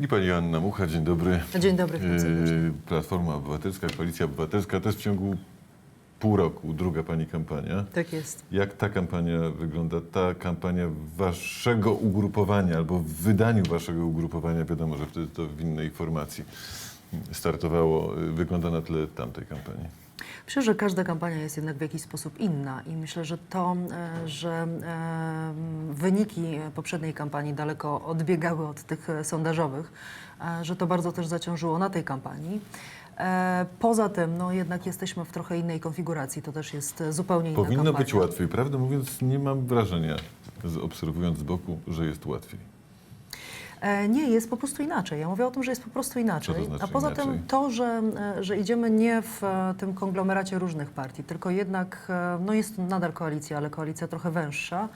I pani Anna Mucha, dzień dobry. Dzień dobry. Yy, Platforma Obywatelska, Koalicja Obywatelska, też w ciągu pół roku, druga pani kampania. Tak jest. Jak ta kampania wygląda? Ta kampania waszego ugrupowania albo w wydaniu waszego ugrupowania, wiadomo, że wtedy to w innej formacji startowało, wygląda na tle tamtej kampanii. Myślę, że każda kampania jest jednak w jakiś sposób inna i myślę, że to, e, że e, wyniki poprzedniej kampanii daleko odbiegały od tych e, sondażowych, że to bardzo też zaciążyło na tej kampanii. Poza tym, no jednak jesteśmy w trochę innej konfiguracji, to też jest zupełnie inna Powinno kampania. być łatwiej. Prawdę mówiąc, nie mam wrażenia, obserwując z boku, że jest łatwiej. E, Nie, jest po prostu inaczej. Ja mówię o tym, że jest po prostu inaczej. To znaczy A poza inaczej? tym to, że, e, że idziemy nie w e, tym konglomeracie różnych partii, tylko jednak no jest nadal koalicja, ale koalicja trochę węższa,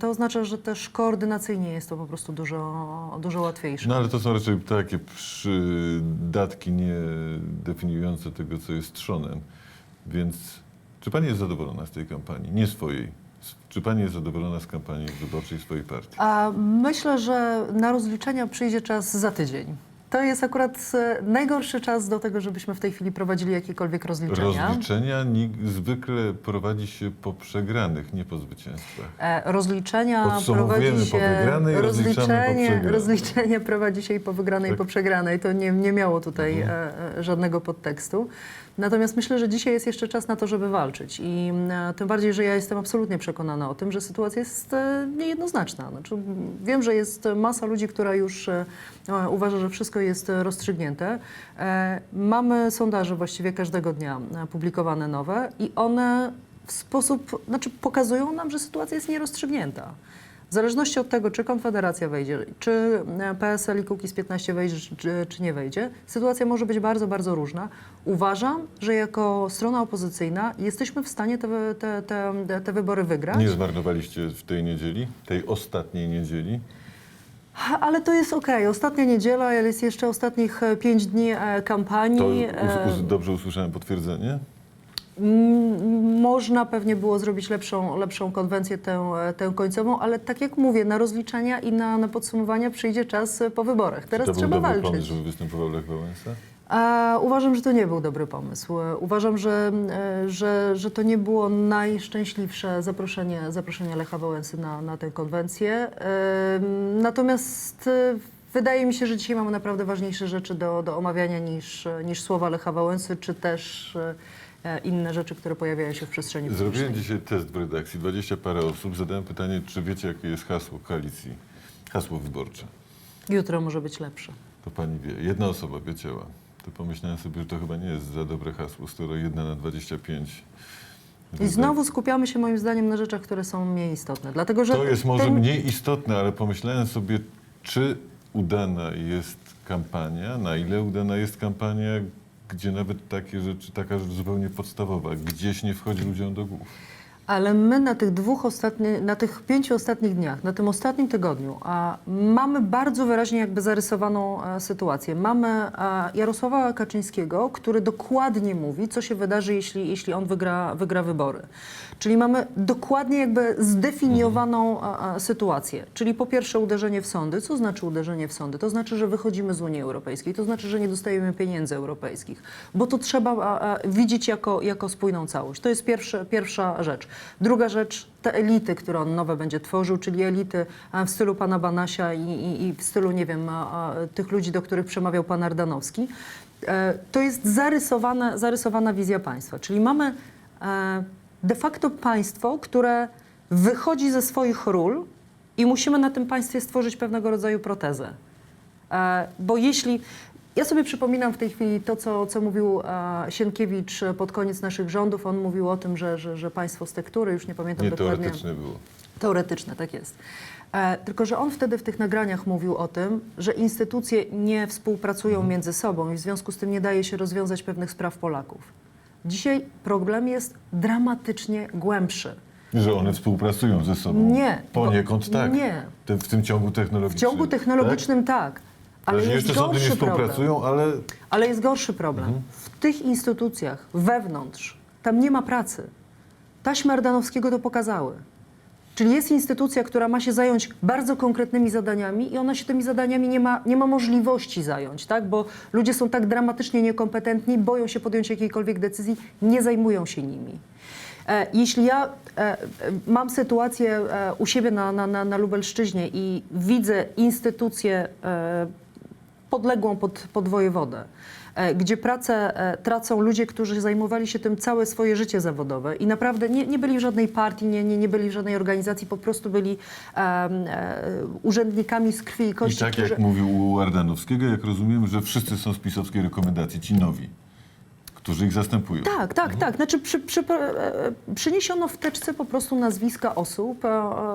to oznacza, że też koordynacyjnie jest to po prostu dużo, dużo łatwiejsze. No ale to są raczej takie przydatki nie definiujące tego, co jest trzonem. Więc czy pani jest zadowolona z tej kampanii? Nie swojej. Czy pani jest zadowolona z kampanii wyborczej swojej partii? A myślę, że na rozliczenia przyjdzie czas za tydzień. To jest akurat e, najgorszy czas do tego, żebyśmy w tej chwili prowadzili jakiekolwiek rozliczenia. Rozliczenia zwykle prowadzi się po przegranych, nie po zwycięstwach. E, Rozliczenia prowadzi po się. wygranej, rozliczamy po rozliczenie, rozliczenie prowadzi się i po wygranej, i Tak. po przegranej. To nie, nie miało tutaj Mhm. e, żadnego podtekstu. Natomiast myślę, że dzisiaj jest jeszcze czas na to, żeby walczyć. I e, tym bardziej, że ja jestem absolutnie przekonana o tym, że sytuacja jest e, niejednoznaczna. Znaczy, wiem, że jest masa ludzi, która już e, uważa, że wszystko jest rozstrzygnięte. Mamy sondaże właściwie każdego dnia publikowane nowe i one w sposób, znaczy pokazują nam, że sytuacja jest nierozstrzygnięta. W zależności od tego, czy Konfederacja wejdzie, czy e, PSL i Kukiz 15 wejdzie, czy, czy nie wejdzie, sytuacja może być bardzo, bardzo różna. Uważam, że jako strona opozycyjna jesteśmy w stanie te, te, te, te wybory wygrać. Nie zmarnowaliście w tej niedzieli, tej ostatniej niedzieli? Ale to jest okej. Ostatnia niedziela, ale jest jeszcze ostatnich e, pięć dni e, kampanii. To dobrze usłyszałem potwierdzenie? Mm, Można pewnie było zrobić lepszą, lepszą konwencję tę, tę końcową, ale tak jak mówię, na rozliczenia i na, na podsumowania przyjdzie czas e, po wyborach. Teraz to był trzeba dobry walczyć. pomysł, żeby występował Lech Wałęsa? A, uważam, że to nie był dobry pomysł. E, Uważam, że, e, że, że to nie było najszczęśliwsze zaproszenie, zaproszenie Lecha Wałęsy na, na tę konwencję. Natomiast wydaje mi się, że dzisiaj mamy naprawdę ważniejsze rzeczy do, do omawiania niż, niż słowa Lecha Wałęsy, czy też inne rzeczy, które pojawiają się w przestrzeni Zrobiłem publicznej. dzisiaj test w redakcji, 20 parę osób. Zadałem pytanie, czy wiecie, jakie jest hasło koalicji, hasło wyborcze. Jutro może być lepsze. To pani wie. Jedna osoba wiedziała. To pomyślałem sobie, że to chyba nie jest za dobre hasło, skoro jedna na 25. I znowu skupiamy się moim zdaniem na rzeczach, które są mniej istotne. Dlatego, że To jest może ten- mniej istotne, ale pomyślałem sobie, czy udana jest kampania, na ile udana jest kampania, gdzie nawet takie rzeczy, taka rzecz zupełnie podstawowa, gdzieś nie wchodzi ludziom do głów. Ale my na tych dwóch ostatnich, na tych pięciu ostatnich dniach, na tym ostatnim tygodniu, a, mamy bardzo wyraźnie jakby zarysowaną e, sytuację. Mamy e, Jarosława Kaczyńskiego, który dokładnie mówi, co się wydarzy, jeśli, jeśli on wygra, wygra wybory. Czyli mamy dokładnie jakby zdefiniowaną e, e, sytuację. Czyli po pierwsze uderzenie w sądy. Co znaczy uderzenie w sądy? To znaczy, że wychodzimy z Unii Europejskiej. To znaczy, że nie dostajemy pieniędzy europejskich. Bo to trzeba e, e, widzieć jako, jako spójną całość. To jest pierwsze, pierwsza rzecz. Druga rzecz, te elity, które on nowe będzie tworzył, czyli elity e, w stylu pana Banasia i, i, i w stylu, nie wiem, e, e, tych ludzi, do których przemawiał pan Ardanowski. To jest zarysowana, zarysowana wizja państwa. Czyli mamy de facto państwo, które wychodzi ze swoich ról i musimy na tym państwie stworzyć pewnego rodzaju protezę. Bo jeśli. Ja sobie przypominam w tej chwili to, co, co mówił e, Sienkiewicz pod koniec naszych rządów. On mówił o tym, że, że, że państwo z tektury, już nie pamiętam Nie dokładnie. teoretyczne było. Teoretyczne, tak jest. E, tylko, że on wtedy w tych nagraniach mówił o tym, że instytucje nie współpracują między sobą i w związku z tym nie daje się rozwiązać pewnych spraw Polaków. Dzisiaj problem jest dramatycznie głębszy. Że one współpracują ze sobą. Nie, Poniekąd bo- tak. nie. Te, w tym ciągu W technologicznym. ciągu technologicznym tak, Tak? Ale jest jeszcze sądy nie problem. współpracują, ale Ale jest gorszy problem. Mhm. W tych instytucjach, wewnątrz, tam nie ma pracy. Taśmy Ardanowskiego to pokazały. Czyli jest instytucja, która ma się zająć bardzo konkretnymi zadaniami i ona się tymi zadaniami nie ma, nie ma możliwości zająć, tak? bo ludzie są tak dramatycznie niekompetentni, boją się podjąć jakiejkolwiek decyzji, nie zajmują się nimi. E, Jeśli ja e, e, mam sytuację e, u siebie na, na, na, na Lubelszczyźnie i widzę instytucję e, podległą pod, pod wojewodę, e, gdzie pracę e, tracą ludzie, którzy zajmowali się tym całe swoje życie zawodowe i naprawdę nie, nie byli w żadnej partii, nie, nie, nie byli w żadnej organizacji, po prostu byli em, e, urzędnikami z krwi i I kości, tak którzy... jak mówił u Ardanowskiego, jak rozumiem, że wszyscy są z pisowskiej rekomendacji, ci nowi, którzy ich zastępują. Tak, tak, tak. Znaczy przy, przy, e, przyniesiono w teczce po prostu nazwiska osób. E,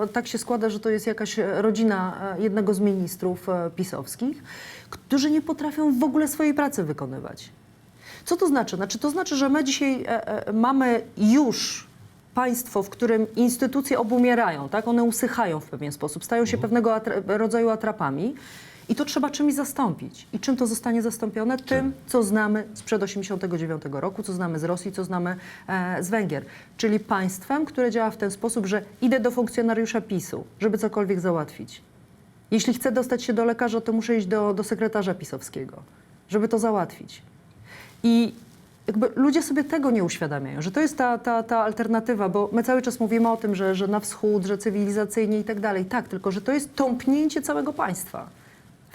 e, Tak się składa, że to jest jakaś rodzina jednego z ministrów pisowskich, którzy nie potrafią w ogóle swojej pracy wykonywać. Co to znaczy? Znaczy to znaczy, że my dzisiaj mamy już państwo, w którym instytucje obumierają, tak? One usychają w pewien sposób, stają się pewnego atra- rodzaju atrapami. I to trzeba czymś zastąpić. I czym to zostanie zastąpione? Tym, co znamy sprzed 89 roku, co znamy z Rosji, co znamy e, z Węgier. Czyli państwem, które działa w ten sposób, że idę do funkcjonariusza PiSu, żeby cokolwiek załatwić. Jeśli chcę dostać się do lekarza, to muszę iść do, do sekretarza pisowskiego, żeby to załatwić. I jakby ludzie sobie tego nie uświadamiają, że to jest ta, ta, ta alternatywa, bo my cały czas mówimy o tym, że, że na wschód, że cywilizacyjnie i tak dalej. Tak, tylko że to jest tąpnięcie całego państwa.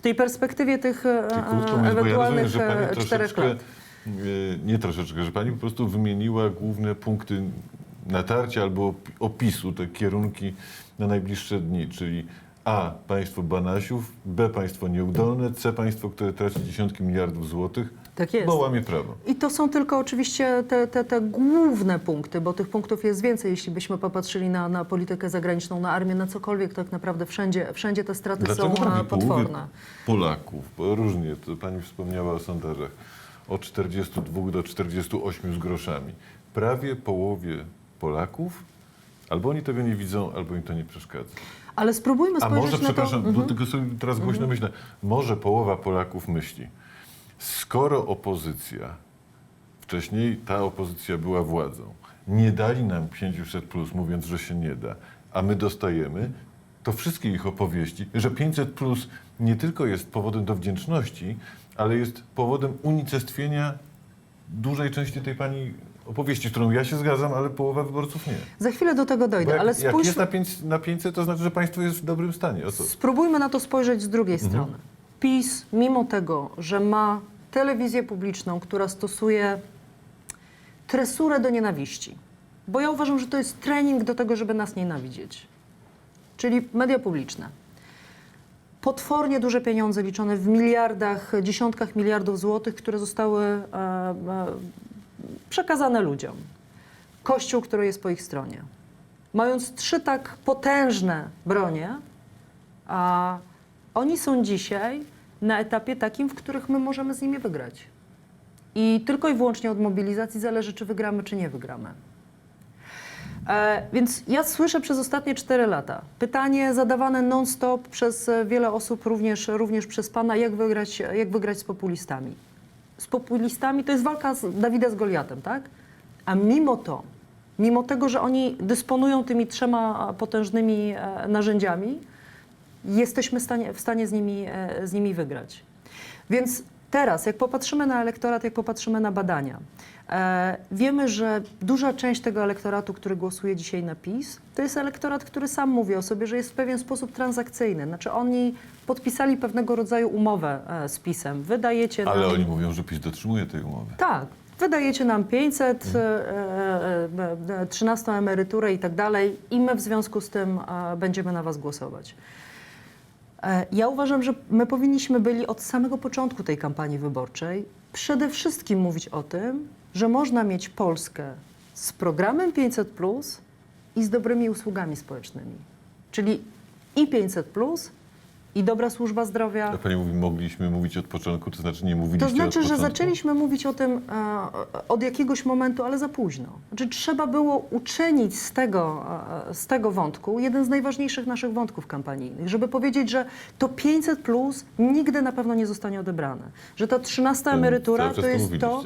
W tej perspektywie tych e, krótko mówiąc, bo ja rozumiem, ewentualnych że pani e, czterech troszeczkę, lat. e, nie troszeczkę, że pani po prostu wymieniła główne punkty natarcia albo opi- opisu, te kierunki na najbliższe dni, czyli A. Państwo Banasiów, B. Państwo nieudolne, C. Państwo, które traci dziesiątki miliardów złotych, Tak jest. bo łamie prawo. I to są tylko oczywiście te, te, te główne punkty, bo tych punktów jest więcej, jeśli byśmy popatrzyli na, na politykę zagraniczną, na armię, na cokolwiek, tak naprawdę wszędzie, wszędzie te straty Dlaczego są prawie e, potworne. Polaków, bo różnie, to pani wspomniała o sondażach, od 42 do 48 z groszami. Prawie połowie Polaków albo oni tego nie widzą, albo im to nie przeszkadza. Ale spróbujmy A spojrzeć może, na to... przepraszam, Mhm. tylko sobie teraz głośno myślę, może połowa Polaków myśli, skoro opozycja, wcześniej ta opozycja była władzą, nie dali nam 500 plus, mówiąc, że się nie da, a my dostajemy, to wszystkie ich opowieści, że 500 plus nie tylko jest powodem do wdzięczności, ale jest powodem unicestwienia dużej części tej pani opowieści, z którą ja się zgadzam, ale połowa wyborców nie. Za chwilę do tego dojdę, jak, ale jak spójrz, jest na 500, na 500, to znaczy, że państwo jest w dobrym stanie. Spróbujmy na to spojrzeć z drugiej Mhm. strony. PiS, mimo tego, że ma telewizję publiczną, która stosuje tresurę do nienawiści, bo ja uważam, że to jest trening do tego, żeby nas nienawidzieć, czyli media publiczne. Potwornie duże pieniądze liczone w miliardach, dziesiątkach miliardów złotych, które zostały e, e, przekazane ludziom. Kościół, który jest po ich stronie. Mając trzy tak potężne bronie, a oni są dzisiaj na etapie takim, w których my możemy z nimi wygrać. I tylko i wyłącznie od mobilizacji zależy, czy wygramy, czy nie wygramy. E, więc ja słyszę przez ostatnie cztery lata pytanie zadawane non-stop przez e, wiele osób, również, również przez pana, jak wygrać, jak wygrać z populistami. Z populistami to jest walka z Dawida z Goliatem, tak? A mimo to, mimo tego, że oni dysponują tymi trzema potężnymi e, narzędziami, jesteśmy w stanie, w stanie z, nimi, e, z nimi wygrać. Więc teraz, jak popatrzymy na elektorat, jak popatrzymy na badania, e, wiemy, że duża część tego elektoratu, który głosuje dzisiaj na PiS, to jest elektorat, który sam mówi o sobie, że jest w pewien sposób transakcyjny. Znaczy oni podpisali pewnego rodzaju umowę e, z PiSem. Wydajecie Ale nam... oni mówią, że PiS dotrzymuje tej umowy. Tak. Wydajecie nam 500, e, e, e, 13 emeryturę i tak dalej i my w związku z tym będziemy na was głosować. E, Ja uważam, że my powinniśmy byli od samego początku tej kampanii wyborczej przede wszystkim mówić o tym, że można mieć Polskę z programem 500 plus i z dobrymi usługami społecznymi. Czyli i 500 plus, i dobra służba zdrowia, Jak pani mówi, mogliśmy mówić od początku, to znaczy nie mówiliście to znaczy, że zaczęliśmy mówić o tym e, od jakiegoś momentu, ale za późno. Znaczy, trzeba było uczynić z tego, e, z tego wątku jeden z najważniejszych naszych wątków kampanijnych, żeby powiedzieć, że to 500 plus nigdy na pewno nie zostanie odebrane. Że ta 13 Cały emerytura to jest to.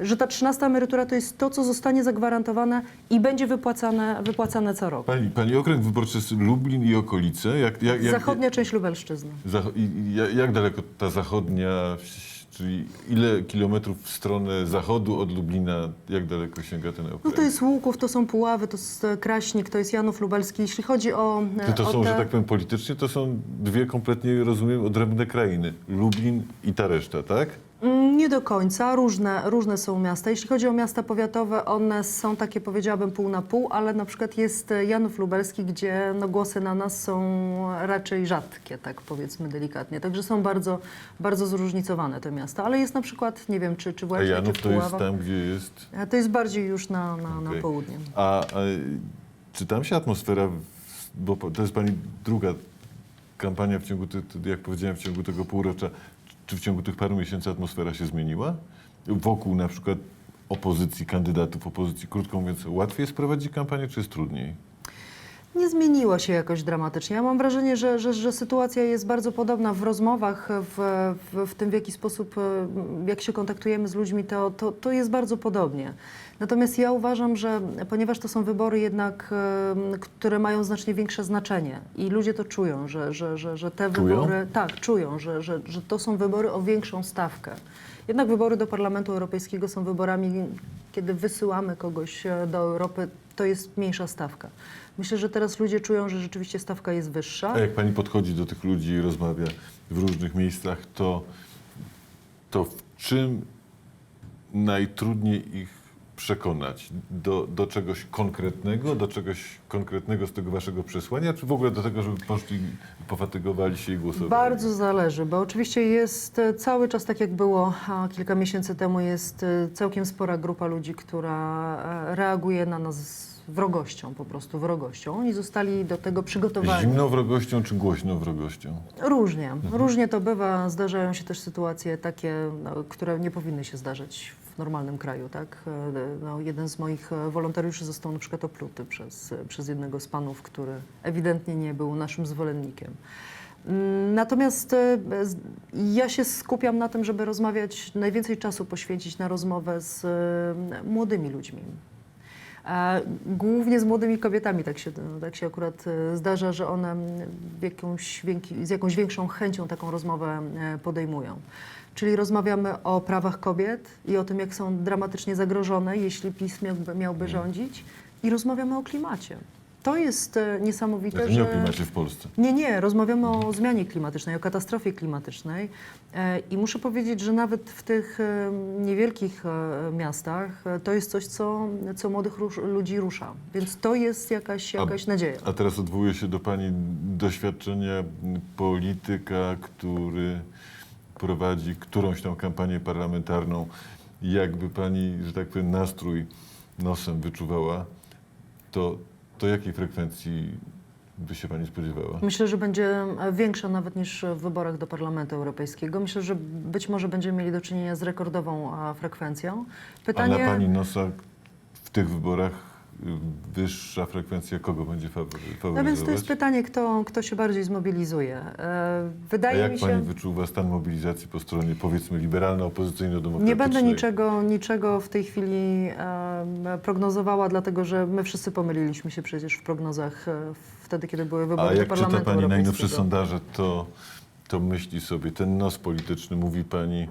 Że ta 13 emerytura to jest to, co zostanie zagwarantowane i będzie wypłacane, wypłacane co rok. Pani, pani okręg wyborczy jest Lublin i okolice. Jak, jak, jak, Zachodnia część Lubelszczyzny. Zacho- jak, jak daleko ta zachodnia, czyli ile kilometrów w stronę zachodu od Lublina, jak daleko sięga ten okręg? No to jest Łuków, to są Puławy, to jest e, Kraśnik, to jest Janów Lubelski. Jeśli chodzi o, e, To, to o są, te... że tak powiem, politycznie, to są dwie kompletnie, rozumiem, odrębne krainy. Lublin i ta reszta, tak? Mm, Nie do końca, różne, różne są miasta. Jeśli chodzi o miasta powiatowe, one są takie, powiedziałabym, pół na pół, ale na przykład jest e, Janów Lubelski, gdzie no, głosy na nas są raczej rzadkie, tak powiedzmy delikatnie. Także są bardzo, bardzo zróżnicowane te miasta. Ale jest na przykład, nie wiem, czy, czy A właśnie Janów czy to jest tam, gdzie jest... A To jest bardziej już na, na, na Okej. południe. A, a czy tam się atmosfera, bo to jest pani druga kampania w ciągu, jak powiedziałem, w ciągu tego półrocza, czy w ciągu tych paru miesięcy atmosfera się zmieniła? Wokół na przykład opozycji, kandydatów opozycji, krótko mówiąc, łatwiej jest prowadzić kampanię, czy jest trudniej? Nie zmieniło się jakoś dramatycznie. Ja mam wrażenie, że, że, że sytuacja jest bardzo podobna w rozmowach, w, w, w tym w jaki sposób, e, jak się kontaktujemy z ludźmi, to, to, to jest bardzo podobnie. Natomiast ja uważam, że ponieważ to są wybory jednak, e, które mają znacznie większe znaczenie i ludzie to czują, że, że, że, że te Czują? wybory, tak, czują, że, że, że to są wybory o większą stawkę. Jednak wybory do Parlamentu Europejskiego są wyborami, kiedy wysyłamy kogoś e, do Europy, to jest mniejsza stawka. Myślę, że teraz ludzie czują, że rzeczywiście stawka jest wyższa. A jak pani podchodzi do tych ludzi i rozmawia w różnych miejscach, to, to w czym najtrudniej ich przekonać? Do, do czegoś konkretnego, do czegoś konkretnego z tego waszego przesłania, czy w ogóle do tego, żeby poszli, pofatygowali się i głosowali? Bardzo zależy, bo oczywiście jest e, cały czas, tak jak było kilka miesięcy temu, jest e, całkiem spora grupa ludzi, która e, reaguje na nas wrogością, po prostu wrogością. Oni zostali do tego przygotowani. Zimną wrogością czy głośną wrogością? Różnie. Mhm. Różnie to bywa. Zdarzają się też sytuacje takie, no, które nie powinny się zdarzać w normalnym kraju. Tak? E, No, jeden z moich e, wolontariuszy został na przykład opluty przez, przez jednego z panów, który ewidentnie nie był naszym zwolennikiem. Mm, Natomiast e, ja się skupiam na tym, żeby rozmawiać, najwięcej czasu poświęcić na rozmowę z e, młodymi ludźmi. Głównie z młodymi kobietami tak się, tak się akurat e, zdarza, że one jakąś, z jakąś większą chęcią taką rozmowę e, podejmują. Czyli rozmawiamy o prawach kobiet i o tym, jak są dramatycznie zagrożone, jeśli PiS miałby rządzić i rozmawiamy o klimacie. To jest e, niesamowite, Znaczy, że... nie o klimacie w Polsce. Nie, nie, rozmawiamy o zmianie klimatycznej, o katastrofie klimatycznej e, i muszę powiedzieć, że nawet w tych e, niewielkich miastach to jest coś, co, co młodych rusz, ludzi rusza, więc to jest jakaś, A- jakaś nadzieja. A teraz odwołuję się do Pani doświadczenia polityka, który prowadzi którąś tam kampanię parlamentarną. Jakby Pani, że tak powiem, nastrój nosem wyczuwała, to, to jakiej frekwencji by się Pani spodziewała? Myślę, że będzie e, większa nawet niż w wyborach do Parlamentu Europejskiego. Myślę, że być może będziemy mieli do czynienia z rekordową a, frekwencją. A na Pani nosa w tych wyborach wyższa frekwencja kogo będzie fawory- No więc faworyzować? to jest pytanie, kto, kto się bardziej zmobilizuje. E, A Wydaje jak mi się... Pani wyczuwa stan mobilizacji po stronie, powiedzmy, liberalno-opozycyjno-demokratycznej? Nie będę niczego, niczego w tej chwili prognozowała, dlatego że my wszyscy pomyliliśmy się przecież w prognozach e, wtedy, kiedy były wybory A do jak czyta Pani najnowsze sondaże, to, to myśli sobie, ten nos polityczny, mówi Pani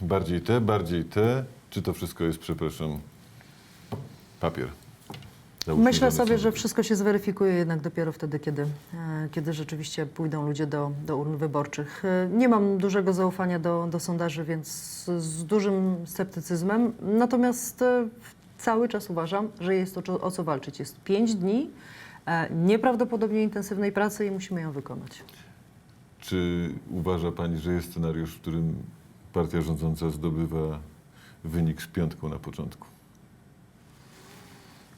bardziej te, bardziej te, czy to wszystko jest, przepraszam, papier? Załóżmy Myślę sobie, że wszystko się zweryfikuje jednak dopiero wtedy, kiedy, e, kiedy rzeczywiście pójdą ludzie do, do urn wyborczych. E, Nie mam dużego zaufania do, do sondaży, więc z, dużym sceptycyzmem. Natomiast e, cały czas uważam, że jest to co- o co walczyć. Jest pięć dni nieprawdopodobnie intensywnej pracy i musimy ją wykonać. Czy uważa Pani, że jest scenariusz, w którym partia rządząca zdobywa wynik z piątką na początku?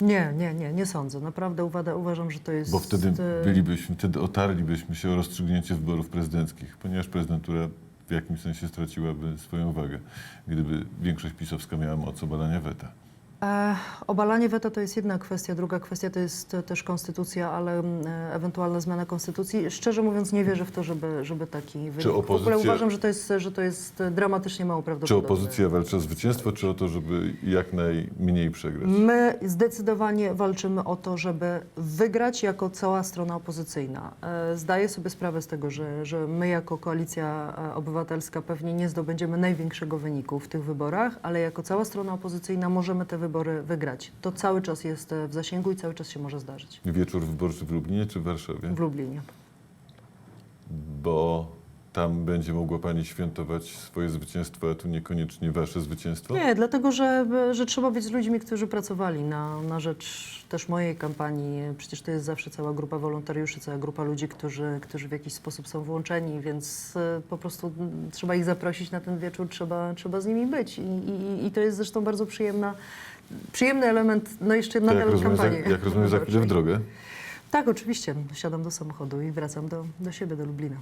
Nie, nie, nie, nie sądzę. Naprawdę uwada, uważam, że to jest... Bo wtedy e, bylibyśmy, wtedy otarlibyśmy się o rozstrzygnięcie wyborów prezydenckich, ponieważ prezydentura w jakimś sensie straciłaby swoją wagę, gdyby większość pisowska miała moc obalania weta. Obalanie weta to jest jedna kwestia, druga kwestia to jest e, też konstytucja, ale mm, e, ewentualna zmiana konstytucji. Szczerze mówiąc nie wierzę w to, żeby, żeby taki wynik. W ogóle opozycja- uważam, że to jest, że to jest e, dramatycznie mało Czy prawdopodobne. opozycja walczy o zwycięstwo, czy o to, żeby jak najmniej przegrać? My zdecydowanie walczymy o to, żeby wygrać jako cała strona opozycyjna. Zdaję sobie sprawę z tego, że, że my jako koalicja obywatelska pewnie nie zdobędziemy największego wyniku w tych wyborach, ale jako cała strona opozycyjna możemy te wybory wygrać. To cały czas jest e, w zasięgu i cały czas się może zdarzyć. Wieczór wyborczy w Lublinie czy w Warszawie? W Lublinie. Bo tam będzie mogła Pani świętować swoje zwycięstwo, a tu niekoniecznie Wasze zwycięstwo? Nie, dlatego że, że trzeba być z ludźmi, którzy pracowali na, na rzecz też mojej kampanii. Przecież to jest zawsze cała grupa wolontariuszy, cała grupa ludzi, którzy, którzy w jakiś sposób są włączeni, więc e, po prostu trzeba ich zaprosić na ten wieczór, trzeba, trzeba z nimi być. I, i, I to jest zresztą bardzo przyjemna, przyjemny element, no jeszcze nadal jak rozumiem, za, kampanii. jak rozumiem, za chwilę w drogę. Tak, oczywiście. Siadam do samochodu i wracam do, do siebie, do Lublina.